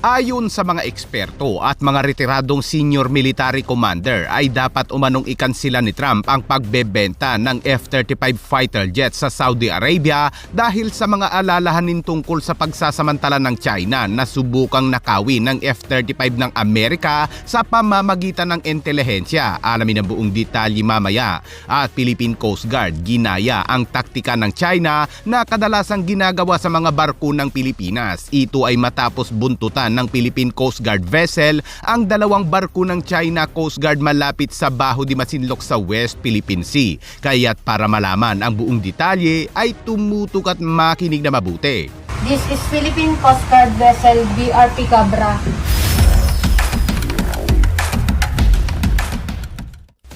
Ayon sa mga eksperto at mga retiradong senior military commander ay dapat umanong ikansila ni Trump ang pagbebenta ng F-35 fighter jets sa Saudi Arabia dahil sa mga alalahanin tungkol sa pagsasamantala ng China na subukang nakawin ng F-35 ng Amerika sa pamamagitan ng intelihensya. Alamin ang buong detalye mamaya. At Philippine Coast Guard ginaya ang taktika ng China na kadalasang ginagawa sa mga barko ng Pilipinas. Ito ay matapos buntutan ng Philippine Coast Guard vessel ang dalawang barko ng China Coast Guard malapit sa Baho de Masinloc sa West Philippine Sea. Kaya't para malaman ang buong detalye ay tumutok at makinig na mabuti. This is Philippine Coast Guard vessel BRP Cabra.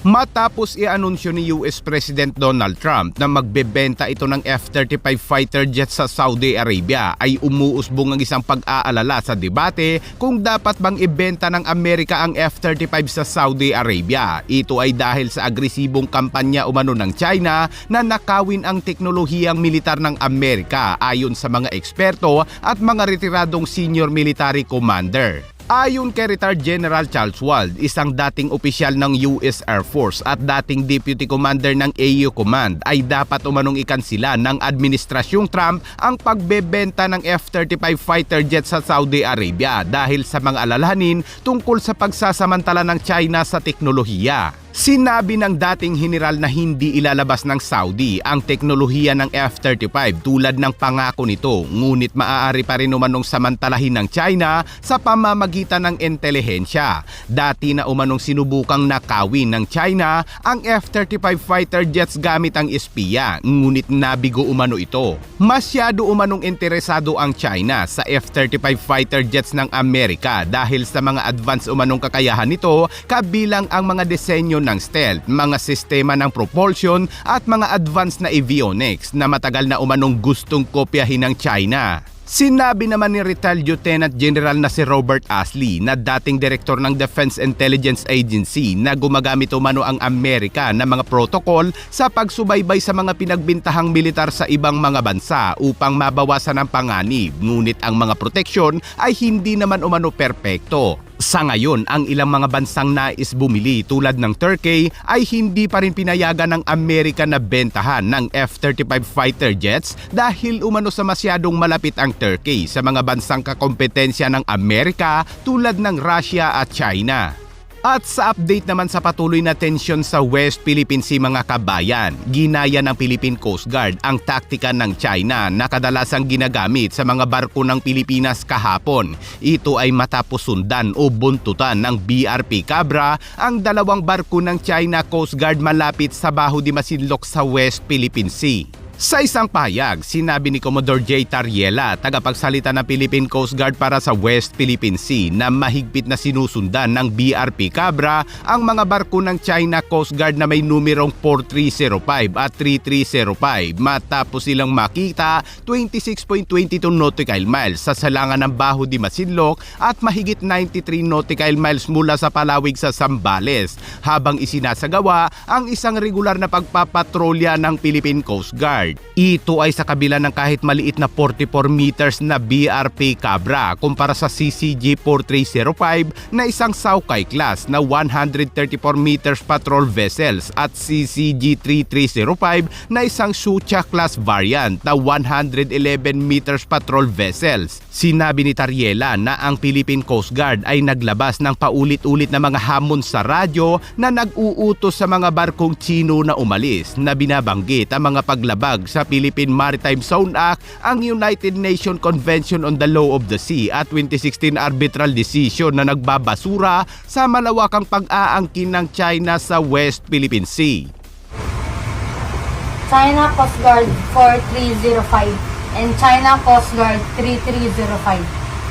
Matapos i-anunsyo ni US President Donald Trump na magbebenta ito ng F-35 fighter jet sa Saudi Arabia ay umuusbong ang isang pag-aalala sa debate kung dapat bang ibenta ng Amerika ang F-35 sa Saudi Arabia. Ito ay dahil sa agresibong kampanya umano ng China na nakawin ang teknolohiyang militar ng Amerika ayon sa mga eksperto at mga retiradong senior military commander. Ayon kay retired General Charles Wald, isang dating opisyal ng US Air Force at dating Deputy Commander ng AU Command ay dapat umanong ikansila ng Administrasyong Trump ang pagbebenta ng F-35 fighter jet sa Saudi Arabia dahil sa mga alalahanin tungkol sa pagsasamantala ng China sa teknolohiya. Sinabi ng dating general na hindi ilalabas ng Saudi ang teknolohiya ng F-35 tulad ng pangako nito ngunit maaari pa rin umanong samantalahin ng China sa pamamagitan ng intelihensya. Dati na umanong sinubukang nakawin ng China ang F-35 fighter jets gamit ang espiya ngunit nabigo umano ito. Masyado umanong interesado ang China sa F-35 fighter jets ng Amerika dahil sa mga advanced umanong kakayahan nito kabilang ang mga disenyo ng stealth, mga sistema ng propulsion at mga advanced na avionics na matagal na umanong gustong kopyahin ng China. Sinabi naman ni retired Lieutenant General na si Robert Ashley na dating direktor ng Defense Intelligence Agency na gumagamit umano ang Amerika ng mga protocol sa pagsubaybay sa mga pinagbintahang militar sa ibang mga bansa upang mabawasan ang panganib ngunit ang mga proteksyon ay hindi naman umano perpekto. Sa ngayon, ang ilang mga bansang nais bumili tulad ng Turkey ay hindi pa rin pinayagan ng Amerika na bentahan ng F-35 fighter jets dahil umano sa masyadong malapit ang Turkey sa mga bansang kakompetensya ng Amerika tulad ng Russia at China. At sa update naman sa patuloy na tensyon sa West Philippine Sea mga kabayan, ginaya ng Philippine Coast Guard ang taktika ng China na kadalasang ginagamit sa mga barko ng Pilipinas kahapon. Ito ay matapos sundan o buntutan ng BRP Cabra ang dalawang barko ng China Coast Guard malapit sa Baho de Masinloc sa West Philippine Sea. Sa isang payag, sinabi ni Commodore J. Tariela, tagapagsalita ng Philippine Coast Guard para sa West Philippine Sea na mahigpit na sinusundan ng BRP Cabra ang mga barko ng China Coast Guard na may numerong 4305 at 3305 matapos silang makita 26.22 nautical miles sa salangan ng Baho de Masinloc at mahigit 93 nautical miles mula sa palawig sa Zambales habang isinasagawa ang isang regular na pagpapatrolya ng Philippine Coast Guard. Ito ay sa kabila ng kahit maliit na 44 meters na BRP Cabra kumpara sa CCG 4305 na isang Saukay class na 134 meters patrol vessels at CCG 3305 na isang Sucha class variant na 111 meters patrol vessels. Sinabi ni Tariela na ang Philippine Coast Guard ay naglabas ng paulit-ulit na mga hamon sa radyo na nag-uutos sa mga barkong Chino na umalis na binabanggit ang mga paglabag sa Philippine Maritime Zone Act, ang United Nations Convention on the Law of the Sea at 2016 arbitral decision na nagbabasura sa malawakang pag-aangkin ng China sa West Philippine Sea. China Coast Guard 4305 and China Coast Guard 3305.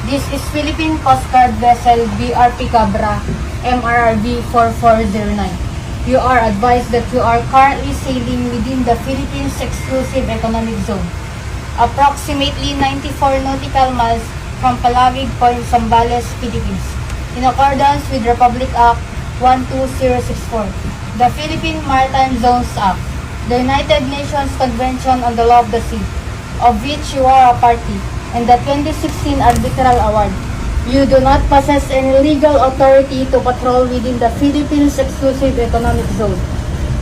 This is Philippine Coast Guard vessel BRP Cabra MRRB 4409. You are advised that you are currently sailing within the Philippines Exclusive Economic Zone, approximately 94 nautical miles from Palawig Point, Zambales, Philippines, in accordance with Republic Act 12064, the Philippine Maritime Zones Act, the United Nations Convention on the Law of the Sea, of which you are a party, and the 2016 Arbitral Award. You do not possess any legal authority to patrol within the Philippines Exclusive Economic Zone.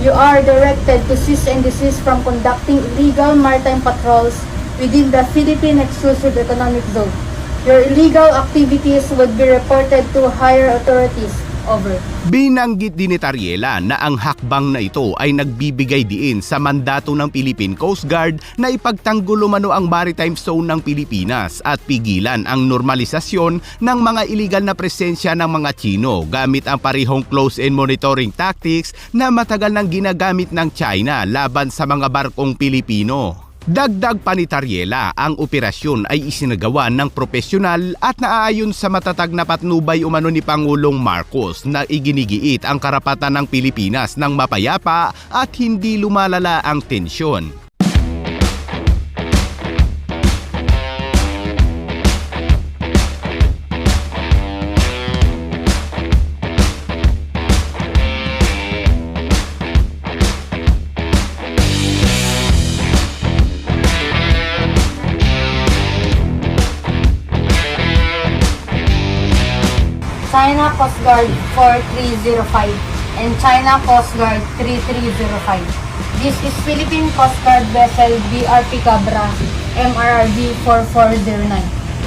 You are directed to cease and desist from conducting illegal maritime patrols within the Philippine Exclusive Economic Zone. Your illegal activities would be reported to higher authorities. Over. Binanggit din ni Tariela na ang hakbang na ito ay nagbibigay diin sa mandato ng Philippine Coast Guard na ipagtanggol umano ang maritime zone ng Pilipinas at pigilan ang normalisasyon ng mga iligal na presensya ng mga Chino gamit ang parihong close-in monitoring tactics na matagal nang ginagamit ng China laban sa mga barkong Pilipino. Dagdag pa ni Tariela, ang operasyon ay isinagawa ng profesional at naaayon sa matatag na patnubay umano ni Pangulong Marcos na iginigiit ang karapatan ng Pilipinas ng mapayapa at hindi lumalala ang tensyon. China Coast Guard 4305 and China Coast Guard 3305. This is Philippine Coast Guard vessel BRP Cabra MRRV 4409.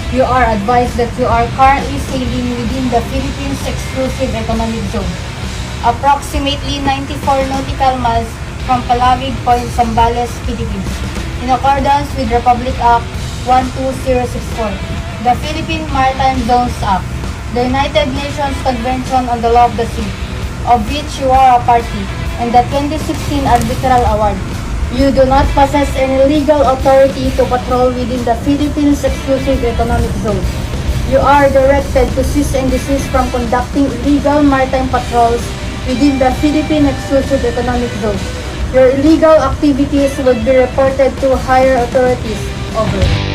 You are advised that you are currently sailing within the Philippines Exclusive Economic Zone, approximately 94 nautical miles from Palamig Point, Zambales, Philippines, in accordance with Republic Act 12064, the Philippine Maritime Zones Act, the United Nations Convention on the Law of the Sea, of which you are a party, and the 2016 Arbitral Award. You do not possess any legal authority to patrol within the Philippines Exclusive Economic Zone. You are directed to cease and desist from conducting illegal maritime patrols within the Philippine Exclusive Economic Zone. Your illegal activities would be reported to higher authorities. Over.